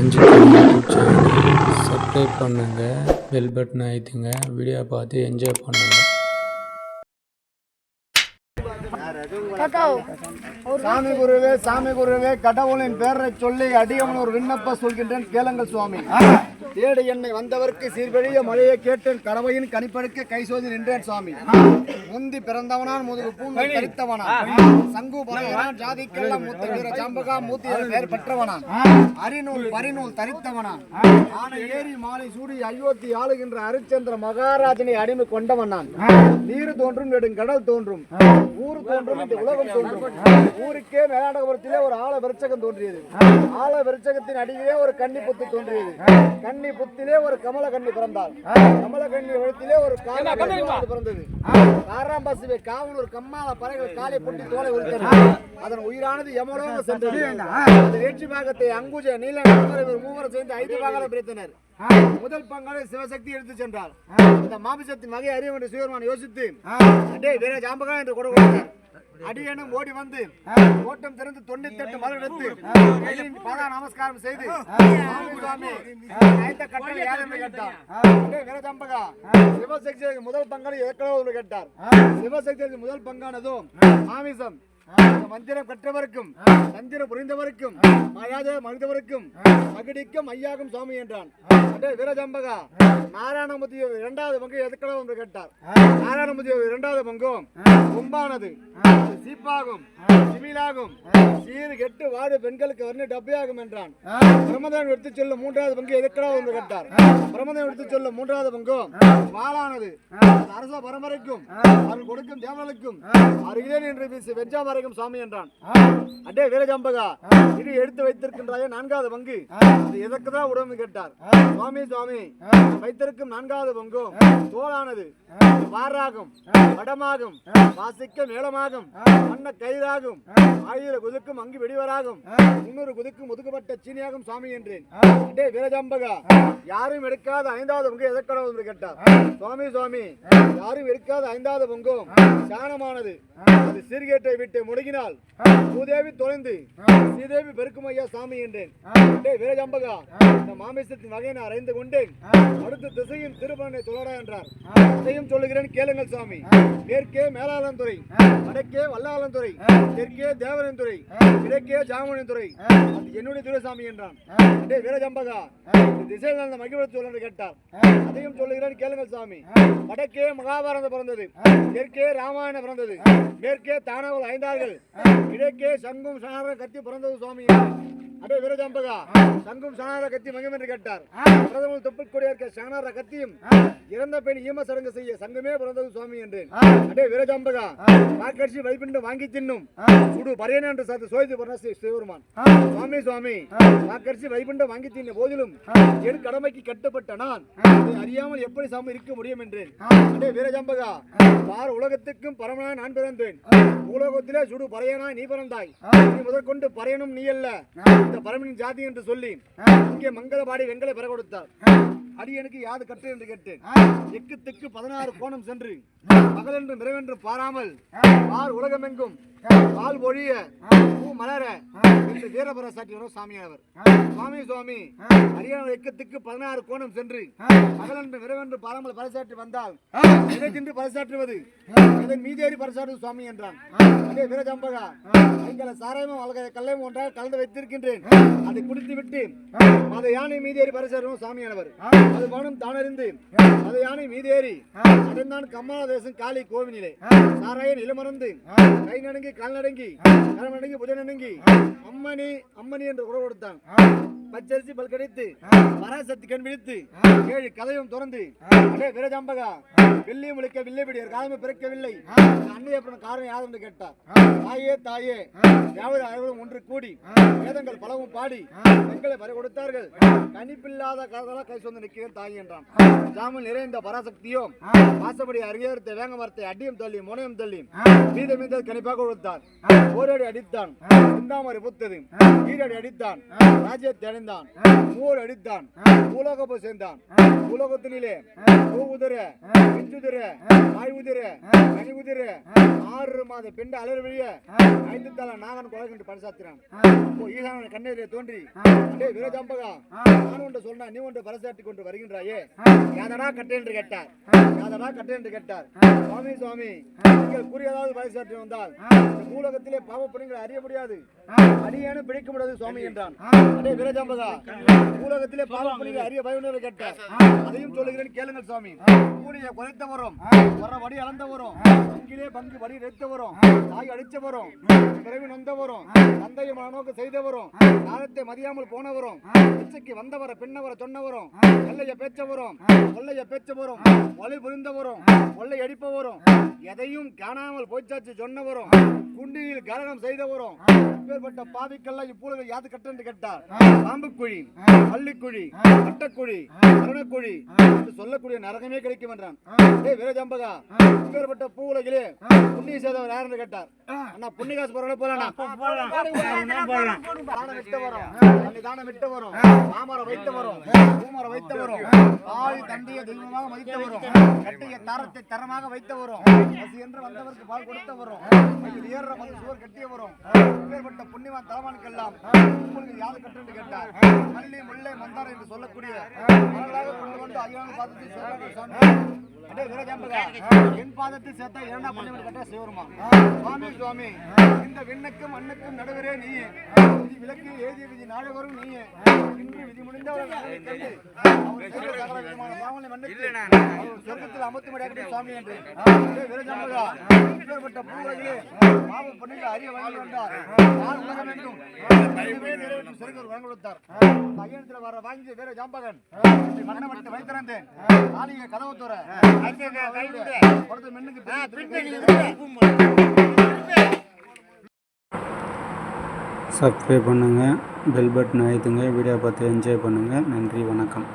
மஞ்சள் யூடியூப் சேனலை சப்ஸ்கிரைப் பண்ணுங்கள் பெல் பட்டன் ஆயிடுங்க வீடியோ பார்த்து என்ஜாய் பண்ணுங்கள் சாமி குருவே சாமி குருவே கடவுளின் பேரை சொல்லி அடியவன் ஒரு விண்ணப்ப சொல்கின்றேன். கேளுங்கள் சுவாமி. தேடி என்னை வந்தவர்க்கு சீர்வழிய மழையை கேட்டேன். கடவையின் கனிப்படுக்க கை சோதி நின்றேன் சுவாமி. முந்தி பிறந்தவனான் முதுகு பூண்டு தரித்தவனான். சங்கு பரவனான் ஜாதிக்கெல்லாம் மூத்த வீர ஜாம்பகா மூத்தி பெயர் பெற்றவனான். அரிநூல் பரிநூல் தரித்தவனான். ஆன ஏரி மாலை சூடி அயோத்தி ஆளுகின்ற ஹரிச்சந்திர மகாராஜனை அடிமை கொண்டவன் நான் நீர் தோன்றும் நெடுங்கடல் தோன்றும். ஊர் தோன்றும் இந்த உலகம் தோன்றும். ஊருக்கே மேலாடபுரத்திலே ஒரு ஆல விருச்சகம் தோன்றியது. ஆல விருச்சகத்தின் அடியிலே ஒரு கன்னி புத்து தோன்றியது கன்னி புத்திலே ஒரு கமல கன்னி பிறந்தாள். கமல கன்னி எழுத்திலே ஒரு பிறந்தது. காராம்பசுவை காவலூர் கம்மால பறவைகள் காலை பொட்டி தோலை உரித்தன அதன் உயிரானது யமலோக சென்றது அந்த வேட்சி பாகத்தை அங்குஜ நீல மூவர் சேர்ந்து ஐந்து பாகால பிரித்தனர். முதல் பங்காளை சிவசக்தி எடுத்து சென்றார். இந்த மாமிசத்தின் வகை அறியும் என்று சிவருமான் யோசித்து அடே வீர ஜாம்பகா என்று கூட கொடுத்தார். அடியனும் ஓடி வந்து ஓட்டம் திறந்து தொண்ணூத்தி எட்டு மரம் எடுத்து பாதா நமஸ்காரம் செய்து சுவாமி கட்டளை யார் என்று கேட்டார் அடே வீர ஜாம்பகா சிவசக்தி முதல் பங்காளி ஏற்கனவே கேட்டார். சிவசக்தி முதல் பங்கானதும் மாமிசம் மந்திரம் கற்றவருக்கும் தந்திரம் புரிந்தவருக்கும் மாயாத மனிதவருக்கும் மகிடிக்கும் ஐயாகும் சுவாமி என்றான். வீரஜம்பகா நாராயணமுதி இரண்டாவது பங்கு எதுக்கடா என்று கேட்டார். நாராயணமுதி இரண்டாவது பங்கும் கொம்பானது சீப்பாகும் சிமிலாகும் சீறு கெட்டு வாடு பெண்களுக்கு வர்ண டப்பையாகும் என்றான். பிரமதன் எடுத்து சொல்லும் மூன்றாவது பங்கு எதுக்கடா என்று கேட்டார். பிரமதன் எடுத்து சொல்லும் மூன்றாவது பங்கும் வாளானது. அரச பரம்பரைக்கும் அவர்கள் கொடுக்கும் தேவர்களுக்கும் அருகிலே நின்று வெஞ்சா வரைக்கும் சுவாமி என்றான். அடே வீரஜம்பகா இது எடுத்து வைத்திருக்கின்றாய நான்காவது பங்கு. அது எதற்கு தான் உடம்பு கேட்டார்? சுவாமி சுவாமி வைத்திருக்கும் நான்காவது பங்கும் தோளானது. வாராகும் வடமாகும் வாசிக்க மேளமாகும் மன்ன கயிறாகும் ஆயிர குதுக்கும் அங்கு வெடிவராகும் முன்னூறு குதுக்கும் ஒதுக்கப்பட்ட சீனியாகும் சுவாமி என்றேன். அடே வீரஜம்பகா யாரும் எடுக்காத ஐந்தாவது பங்கு எதற்கடவு என்று கேட்டார். சுவாமி சுவாமி யாரும் எடுக்காத ஐந்தாவது பங்கும் சாணமானது. அது சீர்கேட்டை விட்டு முடுங்கினால் பூதேவி தொலைந்து ஸ்ரீதேவி பெருக்கும் ஐயா சாமி என்றேன். அடே வீரஜம்பகா இந்த மாமிசத்தின் வகையை நான் அறிந்து கொண்டேன். அடுத்த திசையின் திருப்பனை தொடரா என்றார். அதையும் சொல்லுகிறேன் கேளுங்கள் சுவாமி மேற்கே மேலாளந்துறை வடக்கே வல்லாளந்துறை தெற்கே தேவரந்துறை கிழக்கே ஜாமனிந்துறை அது என்னுடைய துறை சாமி என்றான் அடே வீரஜம்பகா இந்த திசையில் அந்த மகிழ்ச்சி சொல்லு கேட்டார். அதையும் சொல்லுகிறேன் கேளுங்கள் சாமி. வடக்கே மகாபாரதம் பிறந்தது தெற்கே ராமாயணம் பிறந்தது மேற்கே தானவல் ஐந்தார்கள் கிழக்கே சங்கும் சனார கத்தி பிறந்தது சுவாமி. அடே வீரஜம்பகா. சங்கும் சனார கத்தி மகிம் என்று கேட்டார். பிரதமர் தொப்பிற்கொடியா இருக்க சனார கத்தியும் இறந்த பெண் ஈம சடங்கு செய்ய சங்கமே பிறந்தது சுவாமி என்றேன். அடே வீரஜம்பகா. வாக்கரிசி வைப்பிண்டு வாங்கி தின்னும். சுடு பரையன என்று சாத்து சோதித்து பண்ண சிவருமான் சுவாமி சுவாமி. வாக்கரிசி வைப்பிண்டு வாங்கி தின்ன போதிலும் என் கடமைக்கு கட்டுப்பட்ட நான் அறியாமல் எப்படி சாமி இருக்க முடியும் என்றேன். அடே வீரஜம்பகா. பார் உலகத்துக்கும் பரமனாய் நான் பிறந்தேன். உலகத்திலே சுடு பறையனாய் நீ பிறந்தாய். நீ முதற்கொண்டு பறையனும் நீ அல்ல. இந்த பரமனின் ஜாதி என்று சொல்லி இங்கே மங்களபாடி வெங்கலை பெற கொடுத்தார். அடியனுக்கு யாது கட்டு என்று கேட்டேன். எக்கு தெக்கு பதினாறு கோணம் சென்று பகலென்று மிரவென்று பாராமல் பார் உலகமெங்கும் பால் ஒழிய பூ மலர என்று வீரபர சாட்டி வரும் சாமியானவர் சுவாமி சுவாமி அரியானா எக்கத்துக்கு பதினாறு கோணம் சென்று பகலென்று மிரவென்று பாராமல் பறைசாற்றி வந்தால் எதை தின்று பறைசாற்றுவது எதை மீதேறி பறைசாற்றுவது சுவாமி என்றான். அதே வீரஜம்பகா. எங்களை சாராயமும் வளர்க கல்லையும் ஒன்றாக கலந்து வைத்திருக்கின்றேன். அதை குடித்து விட்டு அதை யானை மீதேறி பரிசாரும் சாமியானவர் அது மனம் தானறிந்து அதை யானை மீதேறி அடைந்தான் கம்மாள தேசம் காளி கோவினிலே சாராயன் இளமறந்து கை நடுங்கி கால் நடுங்கி கரம் நடுங்கி புஜ நடுங்கி அம்மணி அம்மணி என்று குரல் கொடுத்தான். பச்சரிசி பல் கடித்து பராசக்தி கண் விழித்து ஏழு கதையும் திறந்து அடே வீரஜாம்பகா வெள்ளி முழிக்க வில்லைபிடி ஒரு காலமே பிறக்கவில்லை. அன்னை அப்புறம் காரணம் யார் என்று கேட்டார். தாயே தாயே யாவது அனைவரும் ஒன்று கூடி வேதங்கள் பலவும் பாடி பெண்களை பறி கொடுத்தார்கள். கணிப்பில்லாத காலத்தால கை சொந்த நிற்கிறேன் தாய் என்றான். ஜாமல் நிறைந்த பராசக்தியோ வாசப்படி அருகேறுத்த வேங்க மரத்தை அடியும் தள்ளி முனையும் தள்ளி மீத மீத கணிப்பாக கொடுத்தான் ஓரடி அடித்தான். சிந்தாமரை புத்தது. ஈரடி அடித்தான். ராஜ்யத்தை அடைந்தான் மூவர் அடித்தான். பூலோகப்பு சேர்ந்தான். பூலோகத்தினிலே பூ உதிர பிஞ்சுதிர வாய் உதிர கனி உதிர ஆறு மாத பெண்டு அலர் வெளிய ஐந்து தல நாகன் கொலை பரிசாத்தினான். அப்போ ஈசான கண்ணீரே தோன்றி அடே வீரஜாம்பகா நான் ஒன்று சொன்னா நீ ஒன்று பரிசாட்டி கொண்டு வருகின்றாயே? யாதனா கட்டை என்று கேட்டார். யாதனா கட்டை என்று கேட்டார். சுவாமி சுவாமி நீங்கள் கூறியதாவது பரிசாற்றி வந்தால் மூலகத்திலே பூலோகத்திலே பாவ புண்ணியங்களை அறிய முடியாது. அடியேனும் பிடிக்க முடியாது சுவாமி என்றான். அடே வீரஜாம்பகா பூலோகத்திலே பாவ புண்ணியங்களை அறிய பயனுள்ள கேட்டார். அதையும் சொல்லுகிறேன் கேளுங்கள் சுவாமி. கூலிய குறைத்த வரும் வர வடி அளந்த வரும் பங்கிலே பங்கு வடி எடுத்த வரும் தாய் அடிச்ச வரும் பிறவி நொந்த வரும் தந்தையை மனநோக்கு செய்த வரும் காலத்தை மதியாமல் போன வரும் பிச்சைக்கு வந்தவர பின்னவர சொன்ன வரும் கொள்ளைய பேச்ச வரும் கொள்ளைய பேச்ச வரும் ஒளி புரிந்த வரும் கொள்ளை அடிப்ப வரும் எதையும் காணாமல் போய்ச்சாச்சு சொன்ன வரும் குண்டியில் கலகம் செய்த வரும் இப்பேற்பட்ட பாவிக்கெல்லாம் இப்பொழுது யாது கட்டென்று கேட்டார். பாம்புக்குழி பள்ளிக்குழி கட்டக்குழி மரணக்குழி என்று சொல்லக்கூடிய நரகமே கிடைக்கும் என்றான். ஏய் வீரஜம்பகா இப்பேற்பட்ட பூ உலகிலே புண்ணிய செய்தவர் யாருன்னு கேட்டார். அண்ணா புண்ணியகாசு போறவங்கள போலாம் தானம் விட்டு வரும் தானம் விட்டு வரும் மாமரம் வைத்து வரும் பூமரம் வைத்து வரும் தாய் தண்டிய தெய்வமாக மதித்து வரும் கட்டிய தாரத்தை தரமாக வைத்து வரும் என்று வந்தவருக்கு பால் கொடுத்து வரும் இது ஏறுற கொஞ்சம் சுவர் கட்டிய வரும் மேற்பட்ட புண்ணியவான் தலைமானுக்கெல்லாம் உங்களுக்கு யாது கட்டு கேட்டார் மல்லி முல்லை மந்தார் என்று சொல்லக்கூடிய மலராக கொண்டு வந்து ஐயாவது பார்த்து சொல்றாங்க சுவாமி அடே வீரஜாம்பகா, என் பாதத்தை சேர்த்தா இரண்டாம் புண்ணியம் கட்ட சிவருமா சுவாமி சுவாமி இந்த விண்ணுக்கும் மண்ணுக்கும் நடுவரே நீ. விதி விலக்கு ஏதிய விதி நாடகரும் நீயே. இன்று விதி முடிந்தவர்கள் சொர்க்கத்தில் அமர்த்தும்படியாக சுவாமி என்று. அடே வீரஜாம்பகா, இப்பேற்பட்ட பூவுலகிலே பாவ புண்ணியங்களை அறிய வழங்கி வந்தார். யார் உலக வேண்டும். நிறைவேற்றும் சிறுகர் வழங்க கொடுத்தார். பையனத்தில் வர வாங்கி வீர ஜாம்பகன் மன்னமட்டு வைத்திருந்தேன் நாளைய கதவு தோற மின்னுக்கு சப்ஸ்கிரைப் பண்ணுங்கள் பெல் பட்டன் அழுத்துங்க வீடியோ பார்த்து என்ஜாய் பண்ணுங்கள் நன்றி வணக்கம்.